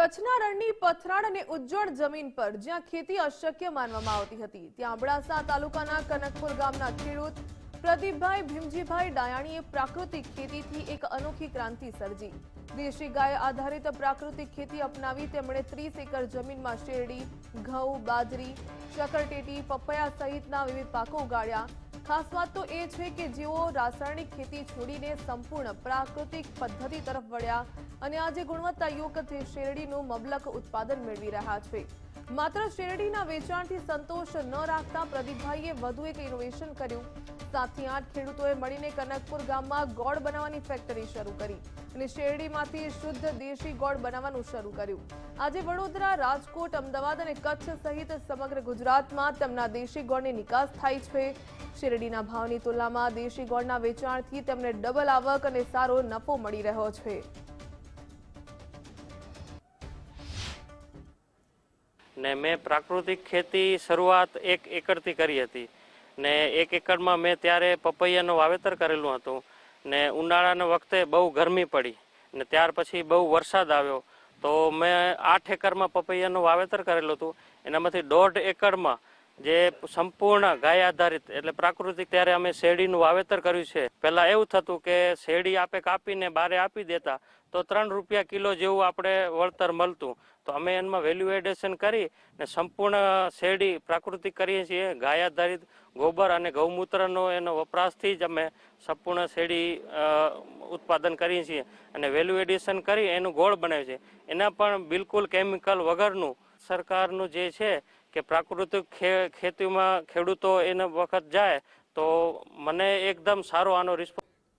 કચ્છના રણની પથરાણ અને ઉજ્જડ જમીન પર, જ્યાં ખેતી અશક્ય માનવામાં આવતી હતી. ત્યાં અબડાસા તાલુકાના કનકપુર ગામના ખેડૂત પ્રદીપભાઈ ભીમજીભાઈ ડાયાણીએ પ્રાકૃતિક ખેતીથી એક અનોખી ક્રાંતિ સર્જી. દેશી ગાય આધારિત પ્રાકૃતિક ખેતી અપનાવી તેમણે ત્રીસ એકર જમીનમાં શેરડી, ઘઉં, બાજરી શકરટેટી પપૈયા સહિતના વિવિધ પાકો ઉગાડ્યા. ખાસ વાત તો એ છે કે જેઓ રાસાયણિક ખેતી છોડીને સંપૂર્ણ પ્રાકૃતિક પદ્ધતિ તરફ વળ્યા અને આજે ગુણવત્તાયુક્ત શેરડીનું મબલક ઉત્પાદન મેળવી રહ્યા છે. માત્ર શેરડીના વેચાણથી સંતોષ ન રાખતા પ્રદીપભાઈએ વધુ એક ઇનોવેશન કર્યું. સાતથી આઠ ખેડૂતોએ મળીને કનકપુર ગામમાં ગોળ બનાવવાની ફેક્ટરી શરૂ કરી અને શેરડીમાંથી શુદ્ધ દેશી ગોળ બનાવવાનું શરૂ કર્યું. આજે વડોદરા, રાજકોટ, અમદાવાદ અને કચ્છ સહિત સમગ્ર ગુજરાતમાં તેમના દેશી ગોળની નિકાસ થાય છે. શેરડીના ભાવની તુલનામાં દેશી ગોળના વેચાણથી તેમને ડબલ આવક અને સારો નફો મળી રહ્યો છે. ને મેં પ્રાકૃતિક ખેતી શરૂઆત એક એકરથી કરી હતી. ને એક એકરમાં મેં ત્યારે પપૈયાનું વાવેતર કરેલું હતું. ને ઉનાળાના વખતે બહુ ગરમી પડી. ને ત્યાર પછી બહુ વરસાદ આવ્યો. તો મેં આઠ એકરમાં પપૈયાનું વાવેતર કરેલું હતું. એનામાંથી દોઢ એકરમાં જે સંપૂર્ણ ગાય આધારિત, એટલે પ્રાકૃતિક ત્યારે અમે શેરડીનું વાવેતર કર્યું છે. પહેલાં એવું થતું કે શેરડી આપે કાપીને બારે આપી દેતા, તો ત્રણ રૂપિયા કિલો જેવું આપણે વળતર મળતું. તો અમે એમાં વેલ્યુ એડેશન કરી ને સંપૂર્ણ શેરડી પ્રાકૃતિક કરીએ છીએ. ગાય આધારિત ગોબર અને ગૌમૂત્રનો એનો વપરાશથી જ અમે સંપૂર્ણ શેરડી ઉત્પાદન કરીએ છીએ. અને વેલ્યુ એડિશન કરી એનું ગોળ બનાવીએ છીએ એના પણ બિલકુલ કેમિકલ વગરનું સરકારનું જે છે કે પ્રાકૃતિક ખેતીમાં ખેડૂતો એના વખત જાય, તો મને એકદમ સારો આનો રિસ્પોન્સ